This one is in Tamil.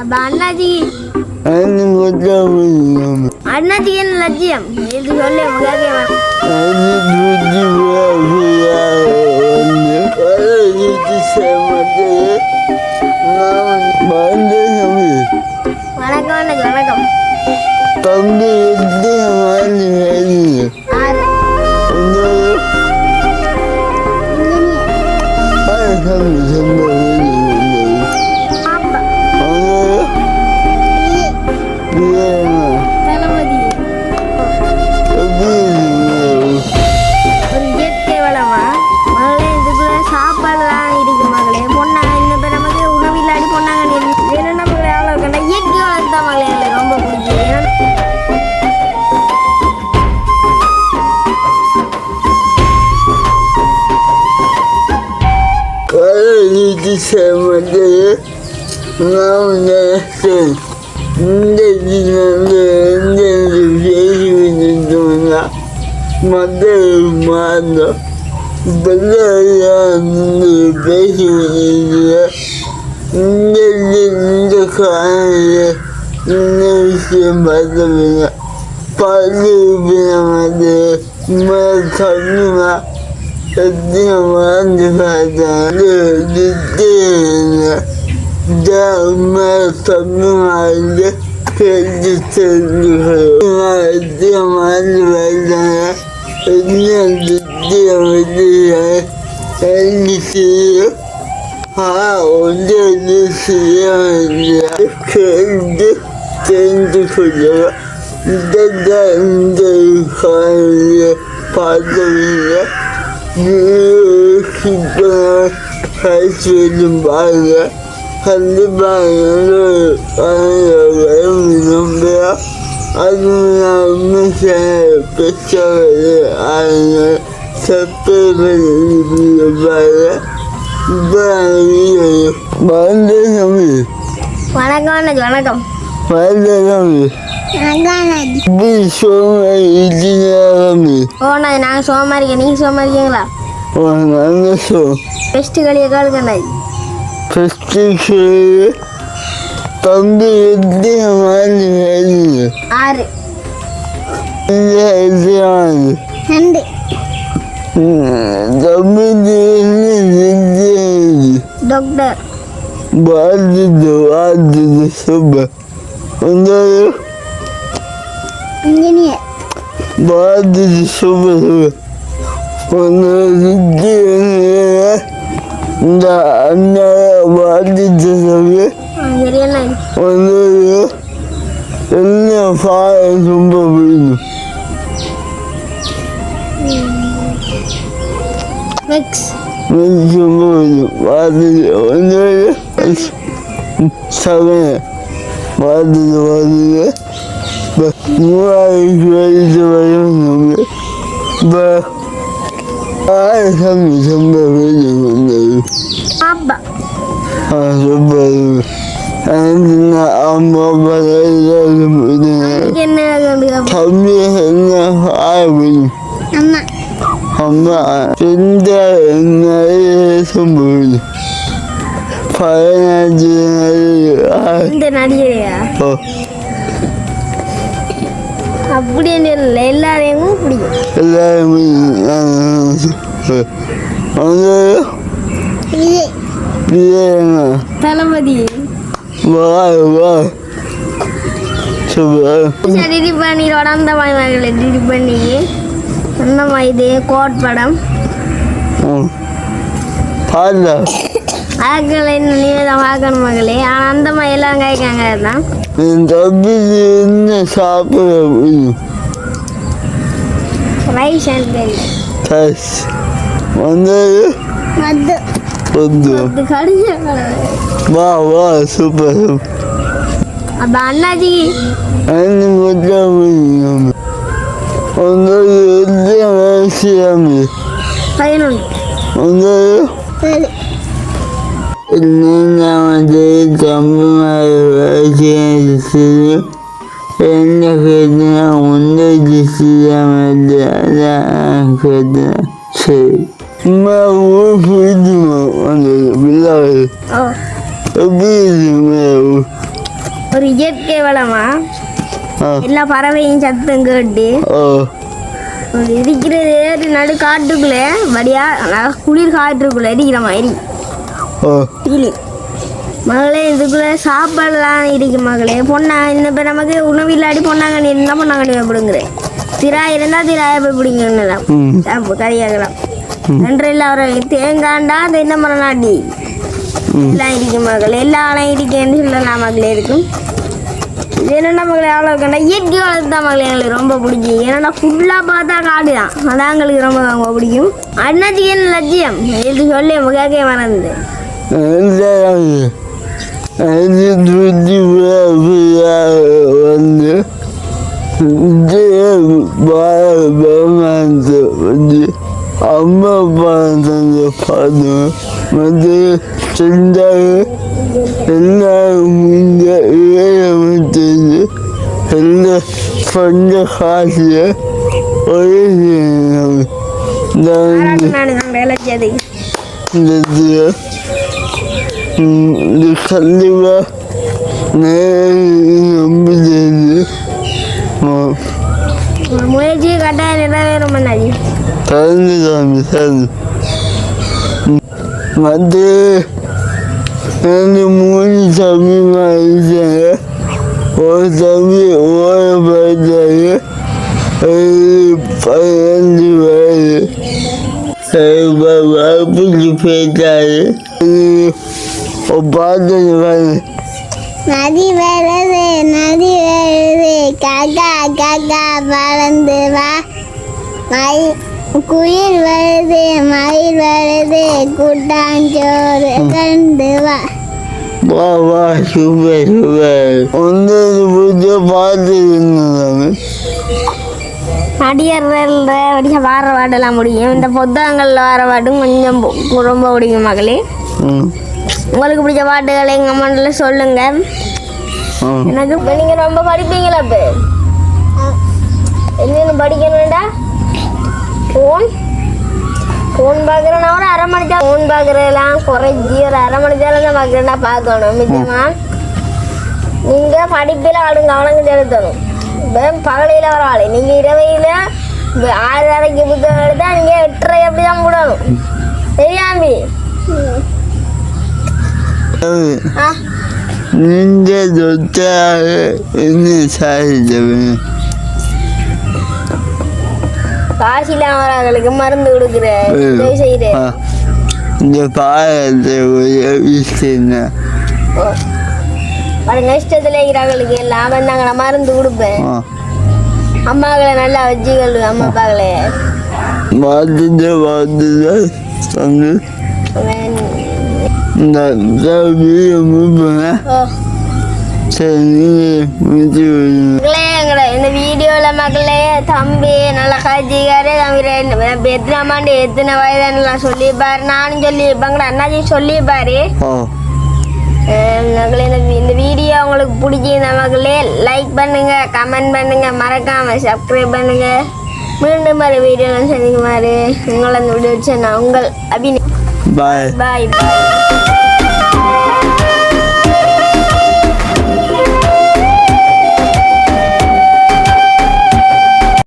அப்ப அண்ணாஜி. அது கொட்டாமல் அண்ணாஜி என்ன லட்சியம் இது சொல்லு வணக்கம் வணக்கம். தம்பி sevmediği namdasın. Ne dinlemlerin de düşeşmedi dona. Madalım mağda. Bana yandı peşimini diye. Ne dilinde kanlı. Ne işin batı bile. Parti bilemedi. Bana tanrına. Zaman fazlalığı gittiğine Dağma tabi halde Kendisini Zaman fazlalığı Ne gittiğine Kendisini Ha onda düşünüyorum Kendi Kendi kocama Dedem de yukarıya Pardon ya பாருங்க கண்டிப்பாக அது பெற்றவர்கள் நம்பி வணக்கம். அண்ணாஜி வணக்கம். வந்து நம்பி இப்படி சோமை இடியாரம்பி ஓ அண்ணாஜி நாங்கள் சோமா இருக்கேன். நீங்கள் சோமா இருக்கீங்களா? பெஸ்ட்டு களியை காலுங்க அண்ணாஜி ஃபஸ்ட்டு தம்பி வேணுங்க ஆறு. ரெண்டு. டாக்டர் வாழ்த்துட்டு வாழ்த்துட்டு சூப்பர். வந்து இன்ஜினியர் வாழ்த்துட்டு சூப்பர் சூப்பர் ஒன்று சுற்றி இந்த அண்ணா வாழ்த்துட்டு சொல்லி சரி அண்ணாஜி வந்து என்ன பாய ரொம்ப பிடிக்கும் நெக்ஸ்ட் ரொம்ப பிடிக்கும் வாழ்த்துட்டு வந்து சமயம் வாழ்த்துட்டு வாழ்த்துட்டு மூவாயிரத்தி வயசு வரையும் நம்ம சாமி அப்படி இல்லை எல்லாரையும் பிடிக்கும் எல்லாருமே தளபதி எடிட் பண்ணிடோட அந்த மாதிரி எடிட் பண்ணி அந்த மாதிரி இது கோட் படம். ஆக்களை இன்னும் நீ தான் பார்க்கணும் மகளே ஆனால் அந்த மாதிரி எல்லாம் கேட்காங்க தான் சாப்பிட ரைஸ் அண்ட் மது வந்து கடிஞ்ச வா வா சூப்பர் அப்போ அண்ணாஜி பதினொன்று. நீங்கள் வந்து தமிழ் என்ன கேட்டனா ஒன்று செய்யாமல் அதான் கேட்டேன் சரி சும்மா ஊர் வந்தது எப்படி ஒரு இயற்கை வளமா? எல்லா பறவையும் சத்தம் கேட்டு. ஓ இருக்கிறது நடு காட்டுக்குள்ளே வடியா நல்லா குளிர் காட்டுக்குள்ளே இருக்கிற மாதிரி. மகளே இதுக்குள்ளே சாப்பாடுலாம் இருக்கு மகளே. பொண்ணா இந்த இப்போ நமக்கு உணவு இல்லாடி பொண்ணாங்கண்ணி இருந்தால் பொண்ணாங்கண்ணி பிடுங்குறேன் திரா இருந்தால் திராயை போய் பிடிங்கலாம் கறியாகலாம் ரெண்டு எல்லாம் வரும் தேங்காண்டா தென்னை மரம் நாட்டி எல்லாம் இருக்கு மகள். எல்லா ஆளையும் இருக்கேன்னு சொல்லலாம் மகளே இருக்கும். இது என்னென்ன மகளே அவ்வளோ கண்டா. இயற்கை வளர்த்து தான் மகளே எங்களுக்கு ரொம்ப பிடிச்சி ஏன்னா ஃபுல்லாக பார்த்தா காடு தான். அதான் எங்களுக்கு ரொம்ப ரொம்ப பிடிக்கும். அண்ணாச்சிக்கு என்ன லட்சியம் இது சொல்லி கேட்க மறந்து வந்து வந்து அம்மா பாடத்தை பாடு வந்து செஞ்சாங்க எல்லாரும் இந்த ஏழு எல்லாம் சொந்த காசு ஒரே நான் நான் நாங்கள் லட்சியத்தை இந்த இந்த கண்டிப்பா நம்பிச்சது முயற்சி கட்டாயம் நிறைவேறும் பண்ணாது கலந்து சாமி சாமி வந்து ரெண்டு மூணு சாமி மாறிட்டாங்க ஒரு சாமி ஓர போயிட்டாங்க பதினஞ்சு வயது வகுப்புக்கு போயிட்டாரு பார்த்துட்டு வந்து நதி வருது நதி வருது காக்கா காக்கா பறந்து வா மயில் குயில் வருது மயில் வருது கூட்டாஞ்சோறு கண்டு வா வா வா சூப்பர் சூப்பர் ஒன்று பூஜை பார்த்துருந்தாங்க நடிகர்ல வடிக்க வார பாட்டெல்லாம் முடியும். இந்த புத்தகங்களில் வர பாட்டும் கொஞ்சம் ரொம்ப பிடிக்கும் மகளே. ம். உங்களுக்கு பிடிச்ச பாட்டுகளை எங்கள் அம்மாண்டில் சொல்லுங்க. எனக்கு இப்போ நீங்கள் ரொம்ப படிப்பீங்களா இப்போ? என்னென்ன படிக்கணும்டா? ஃபோன் ஃபோன் பார்க்குறேன்னா ஒரு அரை மணி தான் ஃபோன் பார்க்குறதெல்லாம் குறைஞ்சி ஒரு அரை மணி நேரம் தான் பார்க்குறேன்னா பார்க்கணும். நிச்சயமா நீங்கள் படிப்பில் ஆளுங்க அவனுங்க செலுத்தணும். இப்போ பகலையில் வர ஆளு. நீங்கள் இரவையில் ஆறு அரைக்கு புத்தகம் எடுத்தால் நீங்கள் எட்டரை அப்படி தான் போடணும் சரியாம்பி தொட்டாக என்ன சாதித்தவன் காசு இல்லாமவர்களுக்கு மருந்து கொடுக்குற உதவி செய்கிற இந்த பாருங்க இஷ்டத்தில் இருக்கிறவங்களுக்கு எல்லாம் வந்தாங்களா மருந்து கொடுப்பேன் அம்மாக்களை நல்லா வச்சுக்கொள்ளு அம்மா அப்பாக்களே பார்த்துட்டு பார்த்துட்டு இந்த வீடியோ சரி இந்த வீடியோவில் மக்களே தம்பி நல்லா காய்ச்சிக்காரு தம்பி இப்ப எத்தனை வயதானலாம் சொல்லிப்பாரு நானும் சொல்லியிருப்பேங்கடா அண்ணாச்சியும் சொல்லிப்பாரு மக்களே இந்த வீடியோ உங்களுக்கு பிடிச்சிருந்த மக்களே லைக் பண்ணுங்க கமெண்ட் பண்ணுங்க மறக்காம சப்ஸ்கிரைப் பண்ணுங்க மீண்டும் ஒரு வீடியோவில் சந்திக்குமாறு உங்களை இந்த வீடியோ வச்சு நான் உங்கள் அபிநய் பாய் பாய் பாய்